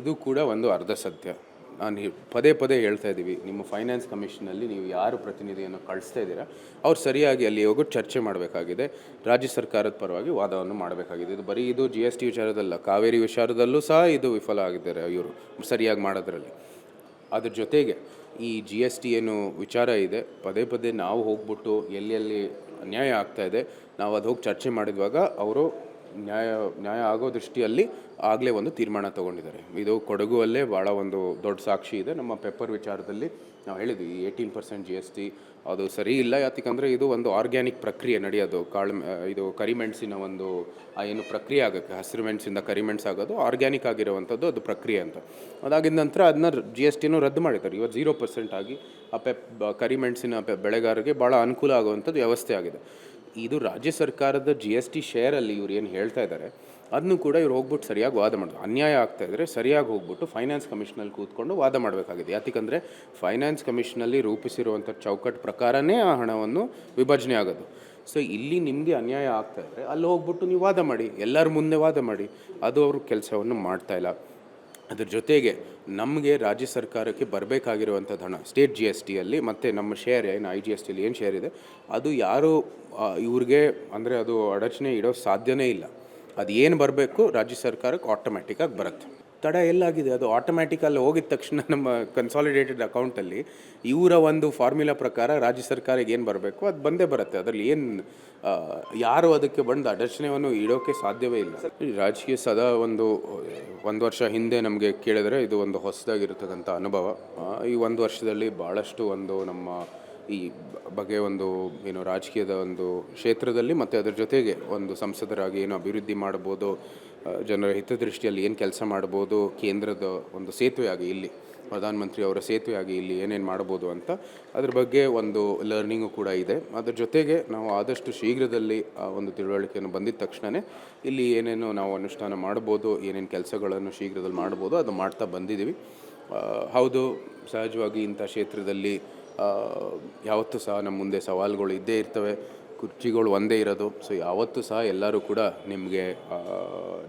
ಇದು ಕೂಡ ಒಂದು ಅರ್ಧ ಸತ್ಯ. ನಾನು ಪದೇ ಪದೇ ಹೇಳ್ತಾ ಇದ್ದೀವಿ ನಿಮ್ಮ ಫೈನಾನ್ಸ್ ಕಮಿಷನಲ್ಲಿ ನೀವು ಯಾರು ಪ್ರತಿನಿಧಿಯನ್ನು ಕಳಿಸ್ತಾ ಇದ್ದೀರಾ, ಅವ್ರು ಸರಿಯಾಗಿ ಅಲ್ಲಿ ಹೋಗಿ ಚರ್ಚೆ ಮಾಡಬೇಕಾಗಿದೆ, ರಾಜ್ಯ ಸರ್ಕಾರದ ಪರವಾಗಿ ವಾದವನ್ನು ಮಾಡಬೇಕಾಗಿದೆ. ಇದು ಬರೀ ಇದು ಜಿ ಎಸ್ ಟಿ ವಿಚಾರದಲ್ಲ, ಕಾವೇರಿ ವಿಚಾರದಲ್ಲೂ ಸಹ ಇದು ವಿಫಲ ಆಗಿದ್ದಾರೆ ಇವರು ಸರಿಯಾಗಿ ಮಾಡೋದ್ರಲ್ಲಿ. ಅದ್ರ ಜೊತೆಗೆ ಈ ಜಿ ಎಸ್ ಟಿ ಏನು ವಿಚಾರ ಇದೆ, ಪದೇ ಪದೇ ನಾವು ಹೋಗ್ಬಿಟ್ಟು ಎಲ್ಲೆಲ್ಲಿ ಅನ್ಯಾಯ ಆಗ್ತಾ ಇದೆ, ನಾವು ಅದು ಹೋಗಿ ಚರ್ಚೆ ಮಾಡಿದ್ವಾಗ ಅವರು ನ್ಯಾಯ ನ್ಯಾಯ ಆಗೋ ದೃಷ್ಟಿಯಲ್ಲಿ ಆಗಲೇ ಒಂದು ತೀರ್ಮಾನ ತಗೊಂಡಿದ್ದಾರೆ. ಇದು ಕೊಡಗುವಲ್ಲೇ ಭಾಳ ಒಂದು ದೊಡ್ಡ ಸಾಕ್ಷಿ ಇದೆ. ನಮ್ಮ ಪೆಪ್ಪರ್ ವಿಚಾರದಲ್ಲಿ ನಾವು ಹೇಳಿದ್ವಿ eighteen percent G S T ಅದು ಸರಿ ಇಲ್ಲ. ಯಾತಕ್ಕಂದರೆ ಇದು ಒಂದು ಆರ್ಗ್ಯಾನಿಕ್ ಪ್ರಕ್ರಿಯೆ ನಡೆಯೋದು. ಕಾಳು, ಇದು ಕರಿಮೆಣಸಿನ ಒಂದು ಏನು ಪ್ರಕ್ರಿಯೆ ಆಗೋಕ್ಕೆ ಹಸಿರು ಮೆಣಸಿಂದ ಕರಿಮೆಣಸು ಆಗೋದು, ಆರ್ಗ್ಯಾನಿಕ್ ಆಗಿರುವಂಥದ್ದು ಅದು ಪ್ರಕ್ರಿಯೆ ಅಂತ. ಅದಾಗಿದ ನಂತರ ಅದನ್ನ ಜಿ ಎಸ್ ಟಿನೂ ರದ್ದು ಮಾಡಿದ್ದಾರೆ. ಇವತ್ತು ಜೀರೋ ಪರ್ಸೆಂಟ್ ಆಗಿ ಆ ಪೆಪ್ ಕರಿಮೆಣಸಿನ ಬೆಳೆಗಾರರಿಗೆ ಭಾಳ ಅನುಕೂಲ ಆಗುವಂಥದ್ದು ವ್ಯವಸ್ಥೆ ಆಗಿದೆ. ಇದು ರಾಜ್ಯ ಸರ್ಕಾರದ ಜಿ ಎಸ್ ಟಿ ಶೇರಲ್ಲಿ ಇವ್ರು ಏನು ಹೇಳ್ತಾ ಇದ್ದಾರೆ ಅದನ್ನು ಕೂಡ ಇವ್ರು ಹೋಗ್ಬಿಟ್ಟು ಸರಿಯಾಗಿ ವಾದ ಮಾಡೋದು ಅನ್ಯಾಯ ಆಗ್ತಾ ಇದ್ದರೆ ಸರಿಯಾಗಿ ಹೋಗ್ಬಿಟ್ಟು ಫೈನಾನ್ಸ್ ಕಮಿಷನಲ್ಲಿ ಕೂತ್ಕೊಂಡು ವಾದ ಮಾಡಬೇಕಾಗಿದೆ. ಯಾಕಂದರೆ ಫೈನಾನ್ಸ್ ಕಮಿಷನಲ್ಲಿ ರೂಪಿಸಿರುವಂಥ ಚೌಕಟ್ಟು ಪ್ರಕಾರನೇ ಆ ಹಣವನ್ನು ವಿಭಜನೆ ಆಗೋದು. ಸೊ ಇಲ್ಲಿ ನಿಮಗೆ ಅನ್ಯಾಯ ಆಗ್ತಾ ಇದ್ದರೆ ಅಲ್ಲಿ ಹೋಗ್ಬಿಟ್ಟು ನೀವು ವಾದ ಮಾಡಿ, ಎಲ್ಲರ ಮುಂದೆ ವಾದ ಮಾಡಿ, ಅದು ಅವರು ಕೆಲಸವನ್ನು ಮಾಡ್ತಾ ಇಲ್ಲ. ಅದ್ರ ಜೊತೆಗೆ ನಮಗೆ ರಾಜ್ಯ ಸರ್ಕಾರಕ್ಕೆ ಬರಬೇಕಾಗಿರುವಂಥ ಹಣ ಸ್ಟೇಟ್ ಜಿ ಎಸ್ ಟಿಯಲ್ಲಿ ಮತ್ತು ನಮ್ಮ ಶೇರ್ ಏನು ಐ ಜಿ ಎಸ್ ಟಿಯಲ್ಲಿ ಏನು ಶೇರ್ ಇದೆ, ಅದು ಯಾರು ಇವ್ರಿಗೆ ಅಂದರೆ ಅದು ಅಡಚಣೆ ಇಡೋ ಸಾಧ್ಯವೇ ಇಲ್ಲ. ಅದು ಏನು ಬರಬೇಕು ರಾಜ್ಯ ಸರ್ಕಾರಕ್ಕೆ ಆಟೋಮ್ಯಾಟಿಕ್ಕಾಗಿ ಬರುತ್ತೆ. ತಡ ಎಲ್ಲಾಗಿದೆ. ಅದು ಆಟೋಮ್ಯಾಟಿಕಲ್ಲಿ ಹೋಗಿದ ತಕ್ಷಣ ನಮ್ಮ ಕನ್ಸಾಲಿಡೇಟೆಡ್ ಅಕೌಂಟಲ್ಲಿ ಇವರ ಒಂದು ಫಾರ್ಮುಲಾ ಪ್ರಕಾರ ರಾಜ್ಯ ಸರ್ಕಾರಕ್ಕೆ ಏನು ಬರಬೇಕು ಅದು ಬಂದೇ ಬರುತ್ತೆ. ಅದರಲ್ಲಿ ಏನು ಯಾರು ಅದಕ್ಕೆ ಬಂದು ಅಡಚಣೆಯನ್ನು ಇಡೋಕ್ಕೆ ಸಾಧ್ಯವೇ ಇಲ್ಲ. ರಾಜಕೀಯ ಸದಾ ಒಂದು ಒಂದು ವರ್ಷ ಹಿಂದೆ ನಮಗೆ ಕೇಳಿದರೆ ಇದು ಒಂದು ಹೊಸದಾಗಿರ್ತಕ್ಕಂಥ ಅನುಭವ. ಈ ಒಂದು ವರ್ಷದಲ್ಲಿ ಭಾಳಷ್ಟು ಒಂದು ನಮ್ಮ ಈ ಬಗ್ಗೆ ಒಂದು, ಏನು ರಾಜಕೀಯದ ಒಂದು ಕ್ಷೇತ್ರದಲ್ಲಿ ಮತ್ತು ಅದರ ಜೊತೆಗೆ ಒಂದು ಸಂಸದರಾಗಿ ಏನು ಅಭಿವೃದ್ಧಿ ಮಾಡ್ಬೋದು ಜನರ ಹಿತದೃಷ್ಟಿಯಲ್ಲಿ ಏನು ಕೆಲಸ ಮಾಡ್ಬೋದು, ಕೇಂದ್ರದ ಒಂದು ಸೇತುವೆಯಾಗಿ ಇಲ್ಲಿ, ಪ್ರಧಾನಮಂತ್ರಿ ಅವರ ಸೇತುವೆಯಾಗಿ ಇಲ್ಲಿ ಏನೇನು ಮಾಡ್ಬೋದು ಅಂತ ಅದ್ರ ಬಗ್ಗೆ ಒಂದು ಲರ್ನಿಂಗು ಕೂಡ ಇದೆ. ಅದ್ರ ಜೊತೆಗೆ ನಾವು ಆದಷ್ಟು ಶೀಘ್ರದಲ್ಲಿ, ಆ, ಒಂದು ತಿಳುವಳಿಕೆಯನ್ನು ಬಂದಿದ ತಕ್ಷಣವೇ ಇಲ್ಲಿ ಏನೇನು ನಾವು ಅನುಷ್ಠಾನ ಮಾಡ್ಬೋದು, ಏನೇನು ಕೆಲಸಗಳನ್ನು ಶೀಘ್ರದಲ್ಲಿ ಮಾಡ್ಬೋದು, ಅದು ಮಾಡ್ತಾ ಬಂದಿದ್ದೀವಿ ಹೌದು, ಸಹಜವಾಗಿ ಇಂಥ ಕ್ಷೇತ್ರದಲ್ಲಿ ಯಾವತ್ತೂ ಸಹ ನಮ್ಮ ಮುಂದೆ ಸವಾಲುಗಳು ಇದ್ದೇ ಇರ್ತವೆ, ಕುರ್ಚಿಗಳು ಒಂದೇ ಇರೋದು. ಸೊ ಯಾವತ್ತೂ ಸಹ ಎಲ್ಲರೂ ಕೂಡ ನಿಮಗೆ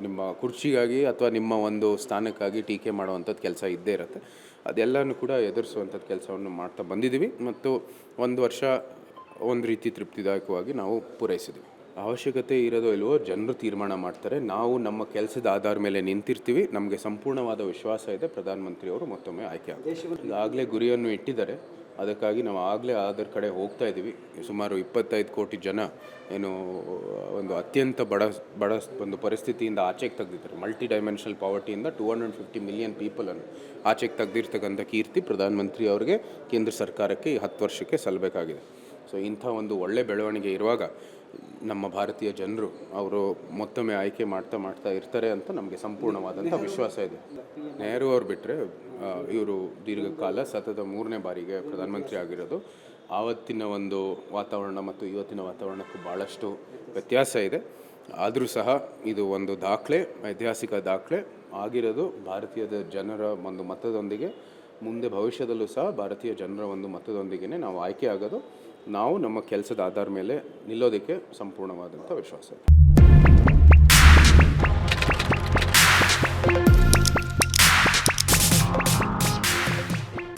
ನಿಮ್ಮ ಕುರ್ಚಿಗಾಗಿ ಅಥವಾ ನಿಮ್ಮ ಒಂದು ಸ್ಥಾನಕ್ಕಾಗಿ ಟೀಕೆ ಮಾಡುವಂಥದ್ದು ಕೆಲಸ ಇದ್ದೇ ಇರುತ್ತೆ. ಅದೆಲ್ಲನೂ ಕೂಡ ಎದುರಿಸುವಂಥದ್ದು ಕೆಲಸವನ್ನು ಮಾಡ್ತಾ ಬಂದಿದ್ದೀವಿ. ಮತ್ತು ಒಂದು ವರ್ಷ ಒಂದು ರೀತಿ ತೃಪ್ತಿದಾಯಕವಾಗಿ ನಾವು ಪೂರೈಸಿದ್ದೀವಿ. ಅವಶ್ಯಕತೆ ಇರೋದೋ ಇಲ್ವೋ ಜನರು ತೀರ್ಮಾನ ಮಾಡ್ತಾರೆ. ನಾವು ನಮ್ಮ ಕೆಲಸದ ಆಧಾರ ಮೇಲೆ ನಿಂತಿರ್ತೀವಿ. ನಮಗೆ ಸಂಪೂರ್ಣವಾದ ವಿಶ್ವಾಸ ಇದೆ. ಪ್ರಧಾನಮಂತ್ರಿಯವರು ಮತ್ತೊಮ್ಮೆ ಆಯ್ಕೆ ಆಗ್ತಾರೆ. ಈಗಾಗಲೇ ಗುರಿಯನ್ನು ಇಟ್ಟಿದ್ದಾರೆ. ಅದಕ್ಕಾಗಿ ನಾವು ಆಗಲೇ ಅದರ ಕಡೆ ಹೋಗ್ತಾ ಇದ್ದೀವಿ. ಸುಮಾರು ಇಪ್ಪತ್ತೈದು ಕೋಟಿ ಜನ ಏನು, ಒಂದು ಅತ್ಯಂತ ಬಡ ಬಡ ಒಂದು ಪರಿಸ್ಥಿತಿಯಿಂದ ಆಚೆಗೆ ತೆಗೆದಿದ್ದಾರೆ. ಮಲ್ಟಿ ಡೈಮೆನ್ಷನಲ್ ಪಾವರ್ಟಿಯಿಂದ ಟೂ ಹಂಡ್ರೆಡ್ ಫಿಫ್ಟಿ ಮಿಲಿಯನ್ ಪೀಪಲನ್ನು ಆಚೆಗೆ ತೆಗೆದಿರ್ತಕ್ಕಂಥ ಕೀರ್ತಿ ಪ್ರಧಾನಮಂತ್ರಿ ಅವರಿಗೆ ಕೇಂದ್ರ ಸರ್ಕಾರಕ್ಕೆ ಈ ಹತ್ತು ವರ್ಷಕ್ಕೆ ಸಲ್ಲಬೇಕಾಗಿದೆ. ಸೊ ಇಂಥ ಒಂದು ಒಳ್ಳೆ ಬೆಳವಣಿಗೆ ಇರುವಾಗ ನಮ್ಮ ಭಾರತೀಯ ಜನರು ಅವರು ಮತ್ತೊಮ್ಮೆ ಆಯ್ಕೆ ಮಾಡ್ತಾ ಮಾಡ್ತಾ ಇರ್ತಾರೆ ಅಂತ ನಮಗೆ ಸಂಪೂರ್ಣವಾದಂಥ ವಿಶ್ವಾಸ ಇದೆ. ನೆಹರು ಅವ್ರು ಬಿಟ್ಟರೆ ಇವರು ದೀರ್ಘಕಾಲ ಸತತ ಮೂರನೇ ಬಾರಿಗೆ ಪ್ರಧಾನಮಂತ್ರಿ ಆಗಿರೋದು. ಆವತ್ತಿನ ಒಂದು ವಾತಾವರಣ ಮತ್ತು ಇವತ್ತಿನ ವಾತಾವರಣಕ್ಕೂ ಭಾಳಷ್ಟು ವ್ಯತ್ಯಾಸ ಇದೆ. ಆದರೂ ಸಹ ಇದು ಒಂದು ದಾಖಲೆ, ಐತಿಹಾಸಿಕ ದಾಖಲೆ ಆಗಿರೋದು ಭಾರತೀಯದ ಜನರ ಒಂದು ಮತದೊಂದಿಗೆ. ಮುಂದೆ ಭವಿಷ್ಯದಲ್ಲೂ ಸಹ ಭಾರತೀಯ ಜನರ ಒಂದು ಮತದೊಂದಿಗೆ ನಾವು ಆಯ್ಕೆ ಆಗೋದು. ನಾವು ನಮ್ಮ ಕೆಲಸದ ಆಧಾರ ಮೇಲೆ ನಿಲ್ಲೋದಕ್ಕೆ ಸಂಪೂರ್ಣವಾದಂಥ ವಿಶ್ವಾಸ